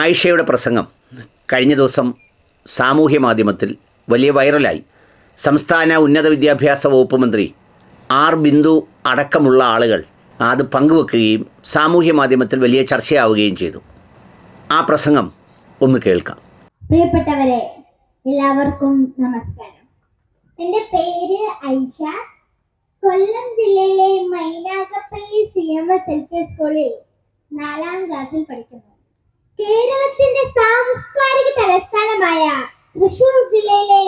ആയിഷയുടെ പ്രസംഗം കഴിഞ്ഞ ദിവസം സാമൂഹ്യ മാധ്യമത്തിൽ വലിയ വൈറലായി. സംസ്ഥാന ഉന്നത വിദ്യാഭ്യാസ വകുപ്പ് മന്ത്രി ആർ ബിന്ദു അടക്കമുള്ള ആളുകൾ അത് പങ്കുവെക്കുകയും സാമൂഹ്യ മാധ്യമത്തിൽ വലിയ ചർച്ചയാവുകയും ചെയ്തു. ആ പ്രസംഗം ഒന്ന് കേൾക്കാം. പ്രിയപ്പെട്ടവരെ എല്ലാവർക്കും നമസ്കാരം. എന്റെ പേര് ഐഷ കൊല്ലം ജില്ലയിലെ Mainagappally C M S L P സ്കൂളിൽ നാലാം ക്ലാസ്സിൽ പഠിക്കുന്നു. കേരളത്തിന്റെ സാംസ്കാരിക തലസ്ഥാനമായ തൃശൂർ ജില്ലയിലെ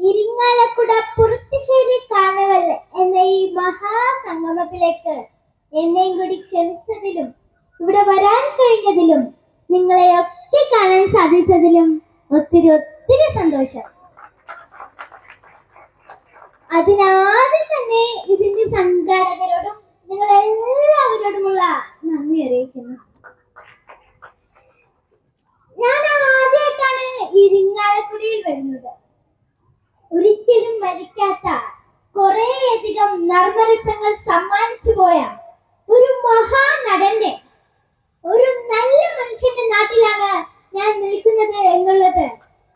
ഇരിങ്ങാലക്കുട പുറത്തുശ്ശേരി കാർണിവൽ എന്ന ഈ മഹാസംഗമത്തിലേക്ക് എന്നെയും കൂടി ക്ഷണിച്ചതിലും മരിക്കാത്ത കുറേയധികം നർമ്മരസങ്ങൾ സമ്മാനിച്ചു പോയ ഒരു മഹാനടന്റെ ഒരു നല്ല മനുഷ്യന്റെ നാട്ടിലാണ് ഞാൻ നിൽക്കുന്നത് എന്നുള്ളത്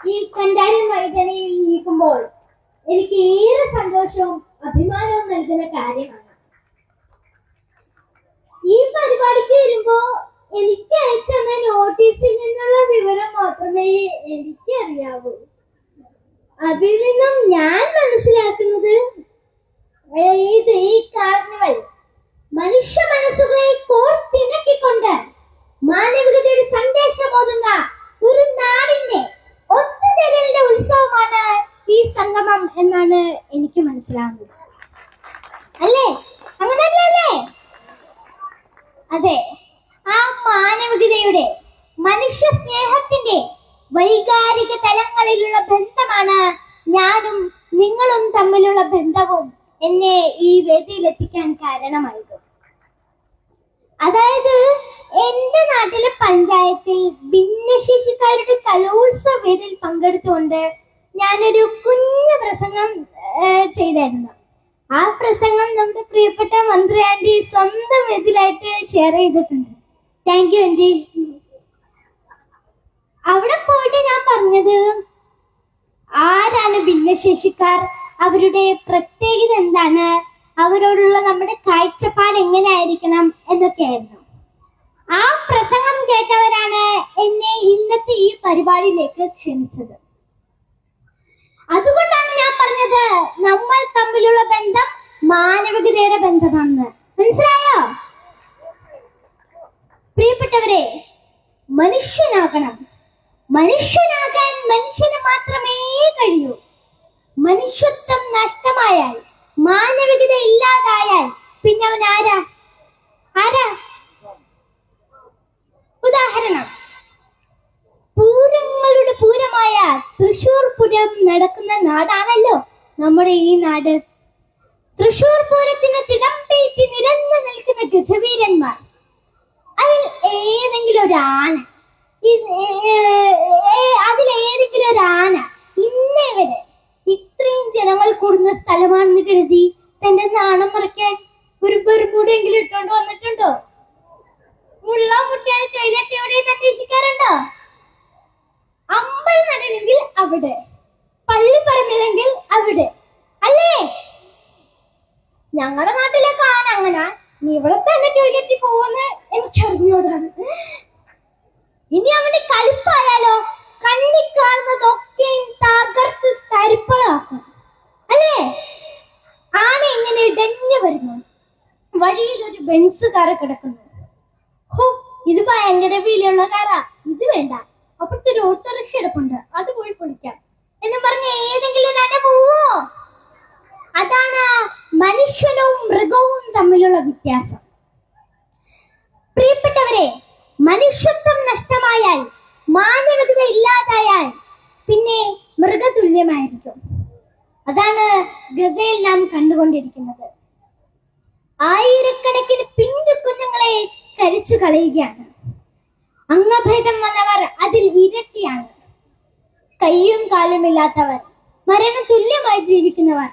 ഈ കണ്ടാരി മൈതാനിയിൽ നിൽക്കുമ്പോൾ എനിക്ക് ഏറെ സന്തോഷവും അഭിമാനവും നൽകുന്ന കാര്യമാണ്. ഈ പരിപാടിക്ക് വരുമ്പോ എനിക്ക് അയച്ചു നോട്ടീസിൽ നിന്നുള്ള വിവരം മാത്രമേ എനിക്ക് അറിയാവൂ അതിൽ നിന്നും ഞാൻ മനസ്സിലാക്കുന്നത് ഇത് ഈ കാർണിവൽ? മനുഷ്യ മനസ്സുകളെ കോർത്തിണക്കിക്കൊണ്ട് മാനവികതയുടെ സന്ദേശം ഒരു നാടിന്റെ ഒത്തുചേരലിന്റെ ഉത്സവമാണ് ഈ സംഗമം എന്നാണ് എനിക്ക് മനസ്സിലാവുന്നത്. അല്ലേ? അങ്ങനെയല്ലേ? അതെ. ആ മാനവികതയുടെ മനുഷ്യ സ്നേഹത്തിന്റെ വൈകാരിക തലങ്ങളിലുള്ള ബന്ധമാണ് ഞാനും നിങ്ങളും തമ്മിലുള്ള ബന്ധവും എന്നെ ഈ വേദിയിലെത്തിക്കാൻ കാരണമായത്. അതായത് എന്റെ നാട്ടിലെ പഞ്ചായത്തിൽ ഭിന്നശേഷിക്കാരുടെ കലോത്സവ വേദിയിൽ പങ്കെടുത്തുകൊണ്ട് ഞാനൊരു കുഞ്ഞു പ്രസംഗം ചെയ്തായിരുന്നു. ആ പ്രസംഗം നമ്മുടെ പ്രിയപ്പെട്ട മന്ത്രി ആന്റി സ്വന്തം വേദിയിലായിട്ട് ഷെയർ ചെയ്തിട്ടുണ്ട്. Thank you aunty. അവിടെ പോയിട്ട് ഞാൻ പറഞ്ഞത് ആരാണ് ഭിന്നശേഷിക്കാർ? അവരുടെ പ്രത്യേകത എന്താണ്? അവരോടുള്ള നമ്മുടെ കാഴ്ചപ്പാട് എങ്ങനെയായിരിക്കണം എന്നൊക്കെയായിരുന്നു. ആ പ്രസംഗം കേട്ടവരാണ് എന്നെ ഇന്നത്തെ ഈ പരിപാടിയിലേക്ക് ക്ഷണിച്ചത്. അതുകൊണ്ടാണ് ഞാൻ പറഞ്ഞത് നമ്മൾ തമ്മിലുള്ള ബന്ധം മാനവികതയുടെ ബന്ധമാണെന്ന്. മനസ്സിലായോ? പ്രിയപ്പെട്ടവരെ മനുഷ്യനാകണം. മനുഷ്യനാകാൻ മനുഷ്യന് മാത്രമേ കഴിയൂ. മനുഷ്യത്വം നഷ്ടമായാൽ മാനവികത ഇല്ലാതായാൽ പിന്നെ അവൻ ആരാ? ആരാ? ഉദാഹരണം. പൂരങ്ങളുടെ പൂരമായ തൃശൂർ പൂരം നടക്കുന്ന നാടാണല്ലോ നമ്മുടെ ഈ നാട്. തൃശൂർ പൂരത്തിന് തിടമ്പേറ്റി നിരന്നു നിൽക്കുന്ന ഗജവീരന്മാർ. അതിൽ ഏതെങ്കിലും ഒരു ഏതെങ്കിലും ഒരു ആന ഇന്നേ വരെ ഇത്രയും ജനങ്ങൾ കൂടുന്ന സ്ഥലമാണെന്ന് കരുതി തന്റെ നാണം മറയ്ക്കാൻ ഒരു ബെർമൂടെങ്കിലും ഇട്ടോണ്ട് വന്നിട്ടുണ്ടോ? മുള്ള മുട്ടിയാൽ ടോയ്ലറ്റ് എവിടെയെന്ന് അന്വേഷിക്കാറുണ്ടോ? അമ്പൽ നടലെങ്കിൽ അവിടെ പള്ളി പറഞ്ഞില്ലെങ്കിൽ അവിടെ അല്ലേ? ഞങ്ങളുടെ നാട്ടിലൊക്കെ ആന അങ്ങനെ. നീ ഇവിടെ തന്നെ ടോയ്ലറ്റിൽ പോവെന്ന് എനിക്ക് ഇനി അവന് കലിപ്പായാലോ? കണ്ണി കാണുന്നതൊക്കെ തകർത്ത് തരിപ്പളാക്കും അല്ലേ? ആന ഇങ്ങനെ ഇടഞ്ഞു വരുന്നു. വഴിയിൽ ഒരു ബെൻസ് കാർ കിടക്കുന്നു. ഹോ ഇത് ഭയങ്കര വിലയുള്ള കാറാ. ഇത് വേണ്ട. അപ്പുറത്തെ ഒരു ഓട്ടോറിക്ഷ എടുപ്പുണ്ട്. അത് പോയി പൊളിക്കാം. എന്ന് പറഞ്ഞ് ഏതെങ്കിലും അന പോവോ? അതാണ് മനുഷ്യനും മൃഗവും തമ്മിലുള്ള വ്യത്യാസം. മനുഷ്യത്വം നഷ്ടമായാൽ മാനവികത ഇല്ലാതായാൽ പിന്നെ മൃഗതുല്യമായിരിക്കും. അതാണ് ഗസയിൽ നാം കണ്ടുകൊണ്ടിരിക്കുന്നത്. ആയിരക്കണക്കിന് പിഞ്ചു കുഞ്ഞുങ്ങളെ കരിച്ചു കളയുകയാണ്. അംഗഭേദം വന്നവർ അതിൽ ഇരട്ടിയാണ്. കയ്യും കാലുമില്ലാത്തവർ മരണ തുല്യമായി ജീവിക്കുന്നവർ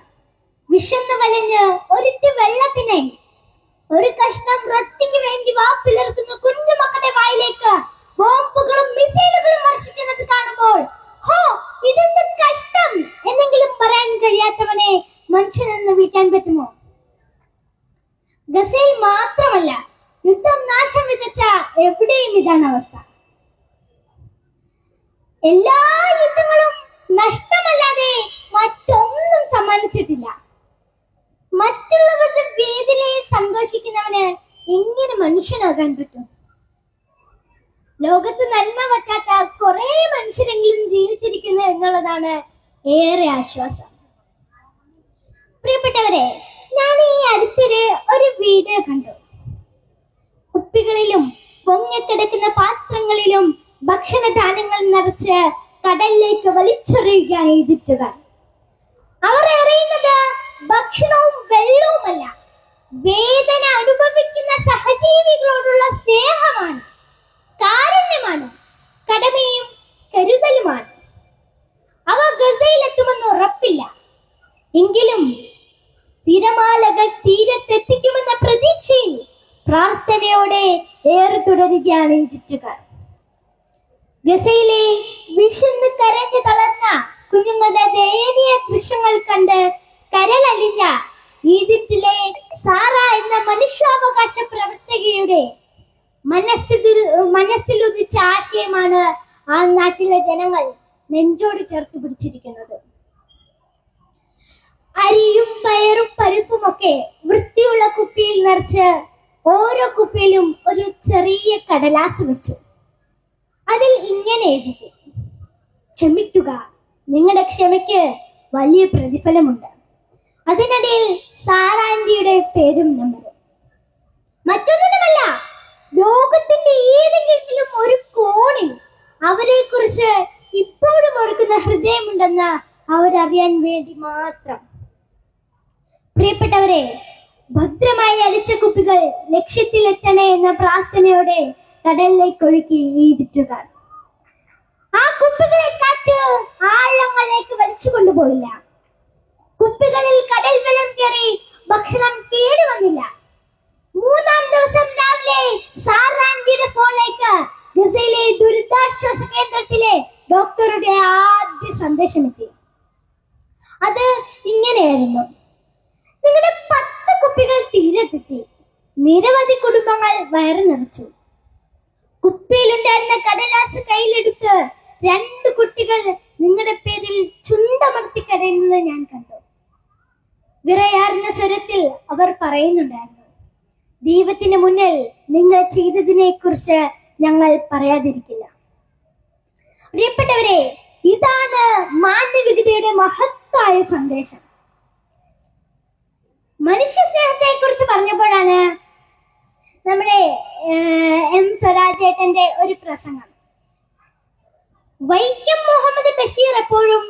വിശന്ന് വലഞ്ഞ് ഒരിറ്റ് വെള്ളത്തിനായി ഒരു കഷ്ണം റൊട്ടിക്ക് വേണ്ടി വാപ്പിലർക്കുന്ന കുഞ്ഞു മക്കളുടെ വായിലേക്ക് ബോംബുകളും മിസൈലുകളും വർഷിക്കുന്നത് കാണുമ്പോൾ ഹോ ഇതെന്ത് കഷ്ടം എന്നെങ്കിലും പറയാൻ കഴിയാത്തവനെ മനുഷ്യനെന്ന് വിളിക്കാൻ പറ്റുമോ? ഗസയിൽ മാത്രമല്ല യുദ്ധം നാശം വിതച്ച എവിടെയും ഇതാണ് അവസ്ഥ. എല്ലാ യുദ്ധങ്ങളും നഷ്ടമല്ലാതെ മറ്റൊന്നും സമ്മാനിച്ചിട്ടില്ല. മറ്റുള്ളവരുടെ വേദനയിൽ സന്തോഷിക്കുന്നവന് എങ്ങനെ മനുഷ്യനാകാൻ പറ്റും? ലോകത്ത് നന്മ പറ്റാത്ത കുറെ മനുഷ്യരെങ്കിലും ജീവിച്ചിരിക്കുന്നു എന്നുള്ളതാണ് ഏറെ ആശ്വാസം. പ്രിയപ്പെട്ടവരെ ഞാൻ ഈ അടുത്തിടെ ഒരു വീഡിയോ കണ്ടു. കുപ്പികളിലും പൊങ്ങിക്കിടക്കുന്ന പാത്രങ്ങളിലും ഭക്ഷണധാന്യങ്ങൾ നിറച്ച് കടലിലേക്ക് വലിച്ചെറിയുകയാണ് ഈജിപ്തുകാർ. അവർ എറിയുന്നത് ഭക്ഷണവും വെള്ളവുമല്ല. വേദന അനുഭവിക്കുന്ന സഹജീവികളോടുള്ള സ്നേഹമാണ്. കാരുണ്യമാണ്. കടമയും കരുതലുമാണ്. അവ ഗസയിലെത്തുമെന്ന് ഉറപ്പില്ല. എങ്കിലും തിരമാലകൾ തീരത്തെത്തിക്കുമെന്ന പ്രതീക്ഷയിൽ പ്രാർത്ഥനയോടെ ഏറെ തുടരുകയാണ് ഈജിപ്തുകാർ. ഗസയിലെ വിഷന്ന് കരഞ്ഞു തളർന്ന കുഞ്ഞുങ്ങളുടെ ദയനീയ ദൃശ്യങ്ങൾ കണ്ട് കരളലിഞ്ഞ ഈജിപ്തിലെ സാറ എന്ന മനുഷ്യാവകാശ പ്രവർത്തകയുടെ മനസ്സിൽ ഉദിച്ച ആശയമാണ് ആ നാട്ടിലെ ജനങ്ങൾ നെഞ്ചോട് ചേർത്ത് പിടിച്ചിരിക്കുന്നത്. അരിയും പയറും പരിപ്പും ഒക്കെ വൃത്തിയുള്ള കുപ്പിയിൽ നിറച്ച് ഓരോ കുപ്പിയിലും ഒരു ചെറിയ കടലാസ് വെച്ചു. അതിൽ ഇങ്ങനെ എഴുതി. ക്ഷമിക്കുക നിങ്ങളുടെ ക്ഷമയ്ക്ക് വലിയ പ്രതിഫലമുണ്ട്. അതിനിടയിൽ സാറാന്റിയുടെ പേരും നമ്പറും. മറ്റൊന്നുമല്ല ലോകത്തിന്റെ ഏതെങ്കിലും ഒരു കോണിൽ അവരെ കുറിച്ച് ഇപ്പോഴും ഓർക്കുന്ന ഹൃദയമുണ്ടെന്ന് അവരറിയാൻ വേണ്ടി മാത്രം. പ്രിയപ്പെട്ടവരെ ഭദ്രമായി അടിച്ച കുപ്പികൾ ലക്ഷ്യത്തിലെത്തണേ എന്ന പ്രാർത്ഥനയോടെ കടലിലേക്ക് ഒഴുക്കി ഈജിപ്റ്റുകാർ ആ കുപ്പികളെ കാറ്റ് ആഴങ്ങളിലേക്ക് വലിച്ചു കൊണ്ടുപോയില്ല. കുപ്പികളിൽ കടൽ വെള്ളം കയറി ഭക്ഷണം കേടുവന്നില്ല മൂന്നാം ദിവസം രാവിലെ സാറാൻഡിയുടെ ഫോണിലേക്ക് ഗസയിലെ ദുരിതാശ്വാസ കേന്ദ്രത്തിലെ ഡോക്ടറുടെ ആദ്യ സന്ദേശം എത്തി അത് ഇങ്ങനെയായിരുന്നു. നിങ്ങളുടെ പത്ത് കുപ്പികൾ തീരെത്തെത്തി നിരവധി കുടുംബങ്ങൾ വയറു നിറച്ചു. കുപ്പിയിലുണ്ടായിരുന്ന കടലാസ് കയ്യിലെടുത്ത് രണ്ട് കുട്ടികൾ നിങ്ങളുടെ പേരിൽ ചുണ്ടമർത്തി കരയുന്നത് ഞാൻ കണ്ടു. വിറയാർന്ന സ്വരത്തിൽ അവർ പറയുന്നുണ്ടായിരുന്നു. ദൈവത്തിന് മുന്നിൽ നിങ്ങൾ ചെയ്തതിനെ കുറിച്ച് ഞങ്ങൾ പറയാതിരിക്കില്ല. പ്രിയപ്പെട്ടവരെ ഇതാണ് മാനവികതയുടെ മഹത്തായ സന്ദേശം. മനുഷ്യ സ്നേഹത്തെ കുറിച്ച് പറഞ്ഞപ്പോഴാണ് നമ്മുടെ എം സ്വരാജേട്ടന്റെ ഒരു പ്രസംഗം. വൈക്കം മുഹമ്മദ് ബഷീർ എപ്പോഴും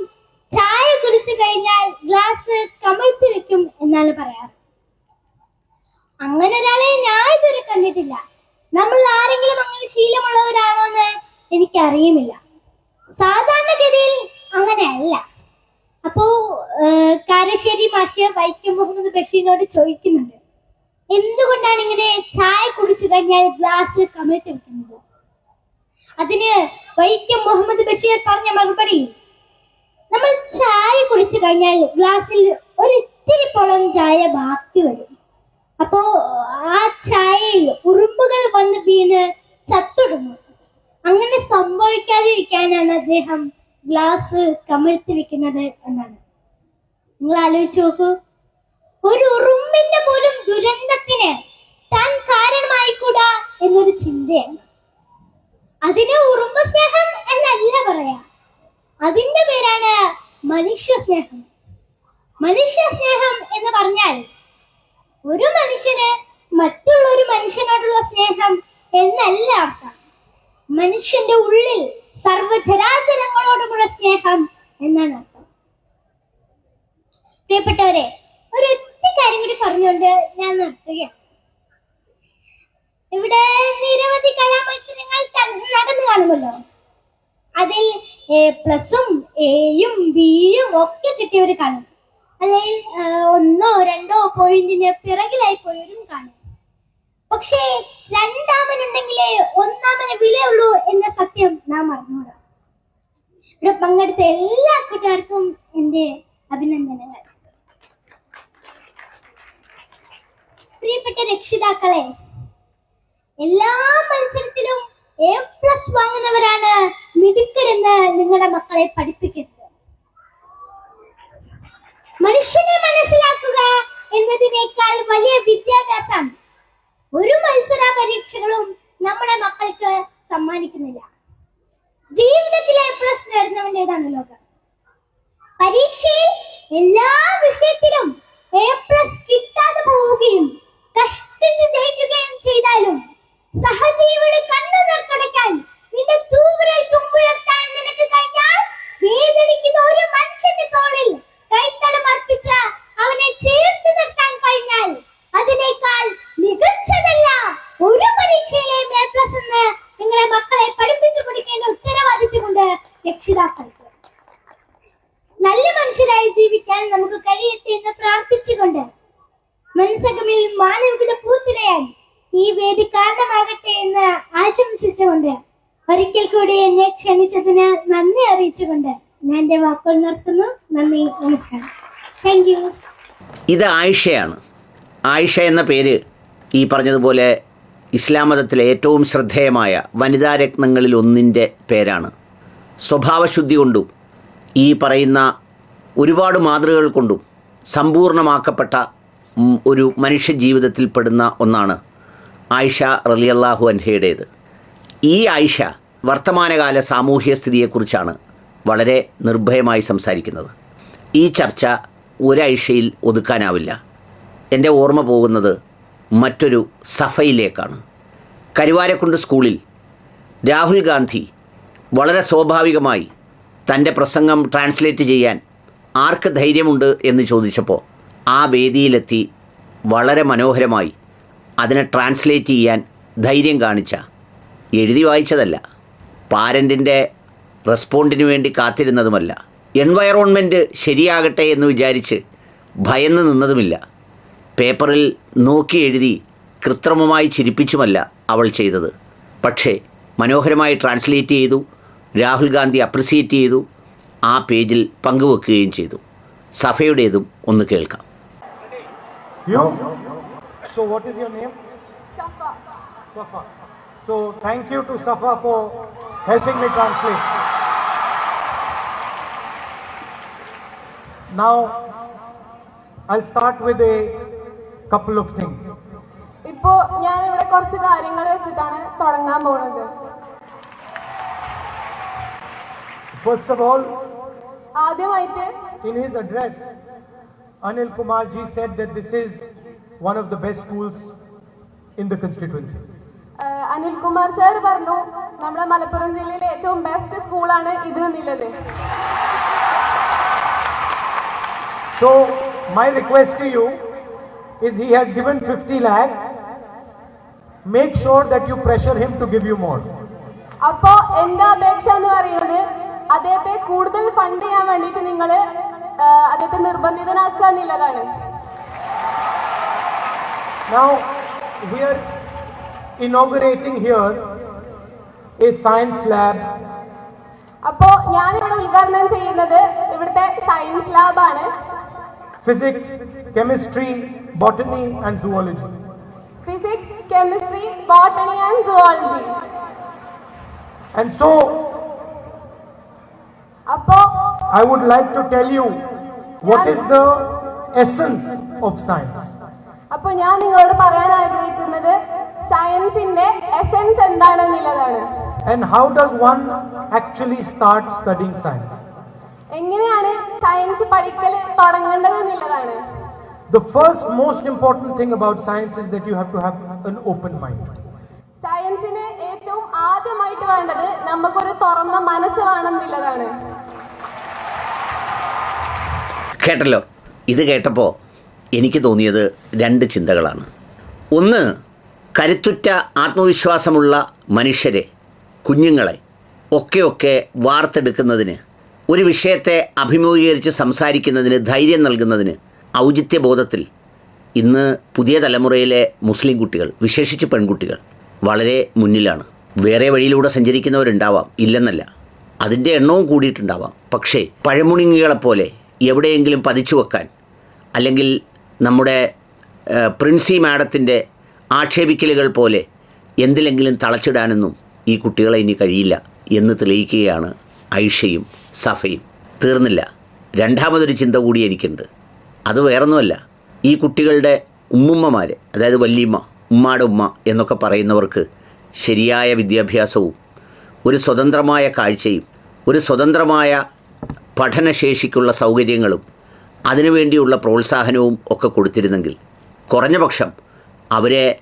ചായ കുടിച്ചു കഴിഞ്ഞാൽ ഗ്ലാസ് കമഴ്ത്തി വെക്കും എന്നാണ് പറയാറ്. അങ്ങനെ ഒരാളെ ഞാൻ ഇതുവരെ കണ്ടിട്ടില്ല. നമ്മൾ ആരെങ്കിലും അങ്ങനെ ശീലമുള്ളവരാണോ എന്ന് എനിക്കറിയുമില്ല. സാധാരണഗതിയിൽ അങ്ങനെയല്ല. അപ്പോ കാരശ്ശേരി മാഷ് വൈക്കം മുഹമ്മദ് ബഷീറിനോട് ചോദിക്കുന്നുണ്ട് എന്തുകൊണ്ടാണ് ഇങ്ങനെ ചായ കുടിച്ചു കഴിഞ്ഞാൽ ഗ്ലാസ് കമഴ്ത്തി വെക്കുന്നത്? അതിന് വൈക്കം മുഹമ്മദ് ബഷീർ പറഞ്ഞ മറുപടി നമ്മൾ ചായ കുടിച്ചു കഴിഞ്ഞാൽ ഗ്ലാസ്സിൽ ഒരു ഇത്തിരി പോളം ചായ ബാക്കി വരും. അപ്പോ ആ ചായയിൽ ഉറുമ്പുകൾ വന്ന് വീണ് ചത്തൊടുന്നു അങ്ങനെ സംഭവിക്കാതിരിക്കാനാണ് അദ്ദേഹം ഗ്ലാസ് കമിഴ്ത്തി വെക്കുന്നത് എന്നാണ്. നിങ്ങൾ ആലോചിച്ചു നോക്കൂ. ഒരു ഉറുമ്പിന്റെ പോലും ദുരന്തത്തിന് താൻ കാരണമായിക്കൂടാ എന്നൊരു ചിന്തയാണ്. അതിന് ഉറുമ്പ് സ്നേഹം എന്നല്ല പറയാ അതിന്റെ പേരാണ് മനുഷ്യ സ്നേഹം. മനുഷ്യ സ്നേഹം എന്ന് പറഞ്ഞാൽ ഒരു മനുഷ്യന് മറ്റുള്ള ഒരു മനുഷ്യനോടുള്ള സ്നേഹം എന്നല്ല അർത്ഥം. മനുഷ്യന്റെ ഉള്ളിൽ സർവചരാചരങ്ങളോടുമുള്ള സ്നേഹം എന്നാണ് അർത്ഥം. പ്രിയപ്പെട്ടവരെ ഒരു ഒറ്റ കാര്യം കൂടി പറഞ്ഞുകൊണ്ട് ഞാൻ നിർത്തുകയാണ്. ഇവിടെ നിരവധി കലാമത്സരങ്ങൾ നടന്നു കാണുമല്ലോ. അതിൽ എ പ്ലസും എയും ബിയും ഒക്കെ കിട്ടിയ ഒരു കാണും അല്ലെങ്കിൽ ഒന്നോ രണ്ടോ പോയിന്റിന് പിറകിലായി പോയവരും കാണും. പക്ഷേ രണ്ടാമനുണ്ടെങ്കിലേ ഒന്നാമന് വിലയുള്ളൂ എന്ന സത്യം നാം മറന്നുകൂടാ ഇവിടെ പങ്കെടുത്ത എല്ലാ കൂട്ടുകാർക്കും എന്റെ അഭിനന്ദനങ്ങൾ. പ്രിയപ്പെട്ട രക്ഷിതാക്കളെ എല്ലാ മത്സരത്തിലും എ പ്ലസ് വാങ്ങുന്നവരാണ് മിടുക്കരെന്ന് നിങ്ങളുടെ മക്കളെ പഠിപ്പിക്കുന്നത്. മനുഷ്യനെ മനസ്സിലാക്കുക എന്നതിനേക്കാൾ വലിയ വിദ്യാഭ്യാസം ഒരു മത്സര പരീക്ഷകളും നമ്മുടെ മക്കൾക്ക് സമ്മാനിക്കുന്നില്ല. ജീവിതത്തിലെ പ്ലസ് നേടുന്നവന്റെതാണ് ലോകം. പരീക്ഷയിൽ എല്ലാ വിഷയത്തിലും എ പ്ലസ് കിട്ടാതെ പോവുകയും കഷ്ടിച്ച് ജയിക്കുകയും ചെയ്താലും സഹജീവിയുടെ കണ്ണുനീർ തുടയ്ക്കാൻ നിന്റെ തൂവിരൽ തുമ്പുയർത്താൻ നിനക്ക് കഴിഞ്ഞാൽ വേദനിക്കുന്ന ഒരു മനുഷ്യന്റെ തോളിൽ കൈത്തലം അർപ്പിച്ച അവനെ ചേർത്ത് നിർത്താൻ കഴിഞ്ഞാൽ അതിനേക്കാൾ മികച്ചതല്ല ഒരു പരീക്ഷയിലെയും എ പ്ലസ് എന്ന് നിങ്ങളെ മക്കളെ പഠിപ്പിച്ചു കൊടുക്കേണ്ട ഉത്തരവാദിത്വമുണ്ട് രക്ഷിതാക്കൾക്ക് നല്ല മനുഷ്യരായി ജീവിക്കാൻ നമുക്ക് കഴിയട്ടെ എന്ന് പ്രാർത്ഥിച്ചുകൊണ്ട് മനസ്സകമിൽ മാനവികത പൂത്തിരയാൻ ഈ വേദി കാരണമാകട്ടെ എന്ന് ആശംസിച്ചുകൊണ്ട് ഒരിക്കൽ കൂടി എന്നെ ക്ഷണിച്ചതിന് നന്ദി അറിയിച്ചുകൊണ്ട് ഞാൻ എന്റെ വാക്കുകൾ നിർത്തുന്നു. നന്ദി നമസ്കാരം. താങ്ക് യു ഇത് ആയിഷയാണ്. ആയിഷ എന്ന പേര് ഈ പറഞ്ഞതുപോലെ ഇസ്ലാം മതത്തിലെ ഏറ്റവും ശ്രദ്ധേയമായ വനിതാ വനിതാരത്നങ്ങളിൽ ഒന്നിന്റെ പേരാണ്. സ്വഭാവശുദ്ധി കൊണ്ടും ഈ പറയുന്ന ഒരുപാട് മാതൃകകൾ കൊണ്ടും സമ്പൂർണമാക്കപ്പെട്ട ഒരു മനുഷ്യ ജീവിതത്തിൽ പെടുന്ന ഒന്നാണ് ആയിഷ റലിയല്ലാഹു അൻഹയുടേത്. ഈ ആയിഷ വർത്തമാനകാല സാമൂഹ്യ സ്ഥിതിയെക്കുറിച്ചാണ് വളരെ നിർഭയമായി സംസാരിക്കുന്നത്. ഈ ചർച്ച ഒരാഴ്ചയിൽ ഒതുക്കാനാവില്ല. എന്റെ ഓർമ്മ പോകുന്നത് മറ്റൊരു സഫയിലേക്കാണ്. കരുവാരക്കുണ്ട് സ്കൂളിൽ രാഹുൽ ഗാന്ധി വളരെ സ്വാഭാവികമായി തന്റെ പ്രസംഗം ട്രാൻസ്ലേറ്റ് ചെയ്യാൻ ആർക്ക് ധൈര്യമുണ്ട് എന്ന് ചോദിച്ചപ്പോൾ ആ വേദിയിലെത്തി വളരെ മനോഹരമായി അതിനെ ട്രാൻസ്ലേറ്റ് ചെയ്യാൻ ധൈര്യം കാണിച്ച എഴുതി വായിച്ചതല്ല. പാരന്റിന്റെ റെസ്പോണ്ടിന് വേണ്ടി കാത്തിരുന്നതുമല്ല എൻവയറോൺമെന്റ് ശരിയാകട്ടെ എന്ന് വിചാരിച്ച് ഭയന്ന് നിന്നതുമില്ല പേപ്പറിൽ നോക്കി എഴുതി കൃത്രിമമായി ചിരിപ്പിച്ചുമല്ല അവൾ ചെയ്തത് പക്ഷേ മനോഹരമായി ട്രാൻസ്ലേറ്റ് ചെയ്തു രാഹുൽ ഗാന്ധി അപ്രിസിയേറ്റ് ചെയ്തു ആ പേജിൽ പങ്കുവെക്കുകയും ചെയ്തു സഫയുടേതും ഒന്ന് കേൾക്കാം? So what is your name? Safa. Safa. So thank you to Safa for helping me translate. Now, I'll start with a couple of things. ഇപ്പോ ഞാൻ ഇവിടെ കുറച്ച് കാര്യങ്ങൾ വെച്ചിട്ടാണ് തുടങ്ങാൻ പോണത് First of all, ആദ്യമായിട്ട് in his address, Anil Kumar ji said that this is one of the best schools in the constituency. Anilkumar sir പറഞ്ഞു നമ്മുടെ മലപ്പുറം ജില്ലയിലെ ഏറ്റവും ബെസ്റ്റ് സ്കൂളാണ് ഇത് എന്നുള്ളത് So, my request to you is he has given 50 lakhs. Make sure that you pressure him to give you more. അപ്പോ എന്റെ അപേക്ഷ എന്ന് പറയുന്നത് അദ്ദേഹത്തെ കൂടുതൽ ഫണ്ട് ചെയ്യാൻ വേണ്ടിയിട്ട് നിങ്ങൾ അദ്ദേഹത്തെ നിർബന്ധിതനാക്കുക എന്നുള്ളതാണ് Now, here, inaugurating here a science lab, അപ്പോ ഞാൻ ഇവിടെ ഉദ്ഘാടനം ചെയ്യുന്നത് ഇവിടുത്തെ സയൻസ് ലാബാണ് physics, chemistry, botany, and zoology. Physics chemistry botany and zoology And so, അപ്പോ I would like to tell you what is the essence of science. അപ്പൊ ഞാൻ നിങ്ങളോട് പറയാൻ ആഗ്രഹിക്കുന്നത് സയൻസിന്റെ എസെൻസ് എന്താണെന്നുള്ളതാണ് And how does one actually start studying science? എങ്ങനെയാണ് science പഠിക്കൽ തുടങ്ങേണ്ടത് എന്നുള്ളതാണ് The first most important thing about science is that you have to have an open mind. സയൻസിന് ഏറ്റവും ആദ്യമായിട്ട് വേണ്ടത് നമുക്കൊരു തുറന്ന മനസ്സ് വേണം എന്നുള്ളതാണ് കേട്ടല്ലോ ഇത് കേട്ടപ്പോൾ എനിക്ക് തോന്നിയത് രണ്ട് ചിന്തകളാണ് ഒന്ന് കരുത്തുറ്റ ആത്മവിശ്വാസമുള്ള മനുഷ്യരെ കുഞ്ഞുങ്ങളെ ഒക്കെയൊക്കെ വാർത്തെടുക്കുന്നതിന് ഒരു വിഷയത്തെ അഭിമുഖീകരിച്ച് സംസാരിക്കുന്നതിന് ധൈര്യം നൽകുന്നതിന് ഔചിത്യബോധത്തിൽ ഇന്ന് പുതിയ തലമുറയിലെ മുസ്ലിം കുട്ടികൾ വിശേഷിച്ച് പെൺകുട്ടികൾ വളരെ മുന്നിലാണ്. വേറെ വഴിയിലൂടെ സഞ്ചരിക്കുന്നവരുണ്ടാവാം ഇല്ലെന്നല്ല. അതിന്റെ എണ്ണവും കൂടിയിട്ടുണ്ടാവാം. പക്ഷേ പഴമുണിങ്ങികളെപ്പോലെ എവിടെയെങ്കിലും പതിച്ചു വെക്കാൻ അല്ലെങ്കിൽ നമ്മുടെ പ്രിൻസി മാഡത്തിന്റെ ആക്ഷേപിക്കലുകൾ പോലെ എന്തിലെങ്കിലും തളച്ചിടാനൊന്നും ഈ കുട്ടികളെ ഇനി കഴിയില്ല എന്ന് തെളിയിക്കുകയാണ് ഐഷയും സഫയും. തീർന്നില്ല. രണ്ടാമതൊരു ചിന്ത കൂടി എനിക്കുണ്ട്. അത് വേറൊന്നുമല്ല. ഈ കുട്ടികളുടെ ഉമ്മുമ്മമാർ അതായത് വല്യമ്മ ഉമ്മാടെ ഉമ്മ എന്നൊക്കെ പറയുന്നവർക്ക് ശരിയായ വിദ്യാഭ്യാസവും ഒരു സ്വതന്ത്രമായ കാഴ്ചയും ഒരു സ്വതന്ത്രമായ പഠനശേഷിക്കുള്ള സൗകര്യങ്ങളും അതിനുവേണ്ടിയുള്ള പ്രോത്സാഹനവും ഒക്കെ കൊടുത്തിരുന്നെങ്കിൽ കുറഞ്ഞ പക്ഷം അവരെ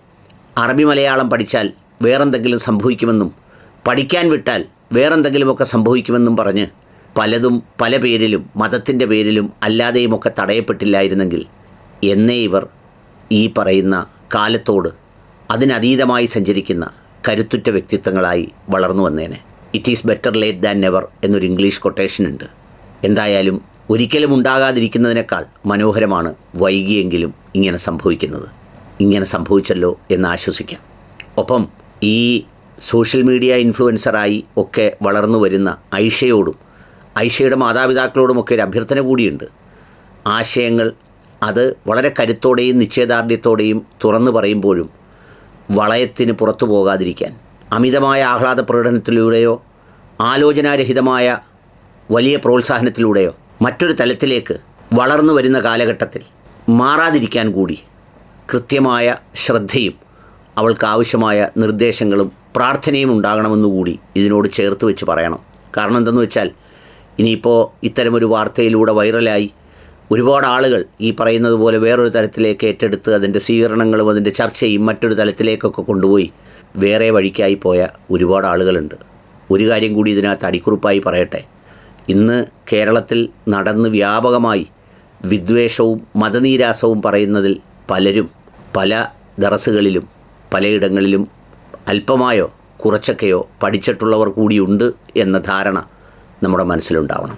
അറബി മലയാളം പഠിച്ചാൽ വേറെന്തെങ്കിലും സംഭവിക്കുമെന്നും പഠിക്കാൻ വിട്ടാൽ വേറെന്തെങ്കിലുമൊക്കെ സംഭവിക്കുമെന്നും പറഞ്ഞ് പലതും പല പേരിലും മതത്തിന്റെ പേരിലും അല്ലാതെയുമൊക്കെ തടയപ്പെട്ടില്ലായിരുന്നെങ്കിൽ എന്നേ ഇവർ ഈ പറയുന്ന കാലത്തോട് അതിനതീതമായി സഞ്ചരിക്കുന്ന കരുത്തുറ്റ വ്യക്തിത്വങ്ങളായി വളർന്നു വന്നേനെ. It is better late than never എന്നൊരു ഇംഗ്ലീഷ് കൊട്ടേഷൻ ഉണ്ട്. എന്തായാലും ഒരിക്കലും ഉണ്ടാകാതിരിക്കുന്നതിനേക്കാൾ മനോഹരമാണ് വൈകിയെങ്കിലും ഇങ്ങനെ സംഭവിക്കുന്നത്. ഇങ്ങനെ സംഭവിച്ചല്ലോ എന്ന് ആശ്വസിക്കാം. ഒപ്പം ഈ സോഷ്യൽ മീഡിയ ഇൻഫ്ലുവൻസറായി ഒക്കെ വളർന്നു വരുന്ന ഐഷയോടും ഐഷയുടെ മാതാപിതാക്കളോടുമൊക്കെ ഒരു അഭ്യർത്ഥന കൂടിയുണ്ട്. ആശയങ്ങൾ അത് വളരെ കരുത്തോടെയും നിശ്ചയദാർഢ്യത്തോടെയും തുറന്നു പറയുമ്പോഴും വളയത്തിന് പുറത്തു പോകാതിരിക്കാൻ അമിതമായ ആഹ്ലാദ പ്രകടനത്തിലൂടെയോ ആലോചനാരഹിതമായ വലിയ പ്രോത്സാഹനത്തിലൂടെയോ മറ്റൊരു തലത്തിലേക്ക് വളർന്നു വരുന്ന കാലഘട്ടത്തിൽ മാറാതിരിക്കാൻ കൂടി കൃത്യമായ ശ്രദ്ധയും അവൾക്ക് ആവശ്യമായ നിർദ്ദേശങ്ങളും പ്രാർത്ഥനയും ഉണ്ടാകണമെന്നുകൂടി ഇതിനോട് ചേർത്ത് വെച്ച് പറയണം. കാരണം എന്തെന്ന് വെച്ചാൽ ഇനിയിപ്പോൾ ഇത്തരമൊരു വാർത്തയിലൂടെ വൈറലായി ഒരുപാട് ആളുകൾ ഈ പറയുന്നത് പോലെ വേറൊരു തലത്തിലേക്ക് ഏറ്റെടുത്ത് അതിന്റെ സ്വീകരണങ്ങളും അതിന്റെ ചർച്ചയും മറ്റൊരു തലത്തിലേക്കൊക്കെ കൊണ്ടുപോയി വേറെ വഴിക്കായി പോയ ഒരുപാട് ആളുകളുണ്ട്. ഒരു കാര്യം കൂടി ഇതിനകത്ത് അടിക്കുറിപ്പായി പറയട്ടെ. ഇന്ന് കേരളത്തിൽ നടന്ന് വ്യാപകമായി വിദ്വേഷവും മതനീരാസവും പറയുന്നതിൽ പലരും പല ദറസുകളിലും പലയിടങ്ങളിലും അല്പമായോ കുറച്ചൊക്കെയോ പഠിച്ചിട്ടുള്ളവർ കൂടിയുണ്ട് എന്ന ധാരണ നമ്മുടെ മനസ്സിലുണ്ടാവണം.